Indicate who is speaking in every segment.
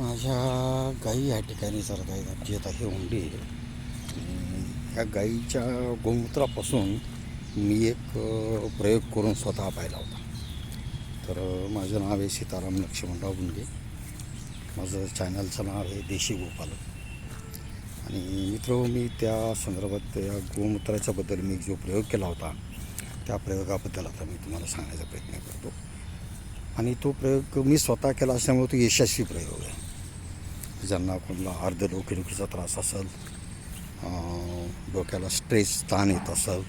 Speaker 1: माझ्या गाई या ठिकाणी चरत आहेत आमची आता हे हुंडी ह्या गाईच्या गोमूत्रापासून मी एक प्रयोग करून स्वतः पाहिला होता. तर माझं नाव आहे सीताराम लक्ष्मणराव गुंडे माझं चॅनलचं नाव आहे देशी गोपाल आणि मित्र मी त्या संदर्भात या गोमूत्राच्याबद्दल मी जो प्रयोग केला होता त्या प्रयोगाबद्दल आता मी तुम्हाला सांगण्याचा प्रयत्न करतो. आणि तो प्रयोग मी स्वतः केला असल्यामुळे तो यशस्वी प्रयोग आहे. ज्यांना कोणाला अर्ध डोकेदुखीचा त्रास असेल डोक्याला स्ट्रेस ताण येत असेल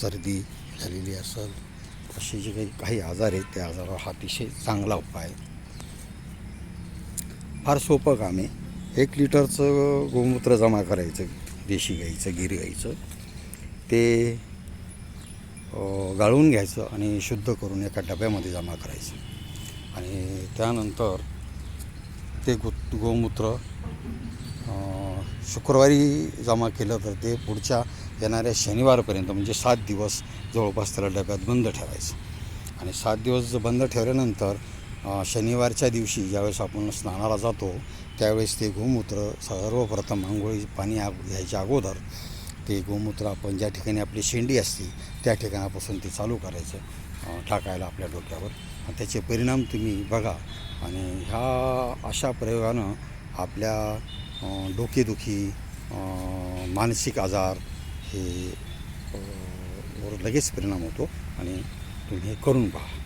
Speaker 1: सर्दी झालेली असेल असे जे काही काही आजार आहेत त्या आजारावर हा अतिशय चांगला उपाय आहे. फार सोपं काम आहे. एक लिटरचं गोमूत्र जमा करायचं देशी गाईचं गिर गाईचं ते गाळून घ्यायचं आणि शुद्ध करून एका डब्यामध्ये जमा करायचं. आणि त्यानंतर ते गो गोमूत्र शुक्रवारी जमा केलं तर ते पुढच्या येणाऱ्या शनिवारपर्यंत म्हणजे सात दिवस जवळपास त्याला डब्यात बंद ठेवायचं. आणि सात दिवस बंद ठेवल्यानंतर शनिवारच्या दिवशी ज्यावेळेस आपण स्नानाला जातो त्यावेळेस ते गोमूत्र सर्वप्रथम आंघोळी पाणी घ्यायच्या अगोदर ते गोमूत्र आपण ज्या ठिकाणी आपली शेंडी असते त्या ठिकाणापासून ते चालू करायचं टाकायला आपल्या डोक्यावर. आणि त्याचे परिणाम तुम्ही बघा आणि ह्या अशा प्रयोगानं आपल्या डोकेदुखी मानसिक आजार हे वर लगेच परिणाम होतो आणि तुम्ही हे करून पहा.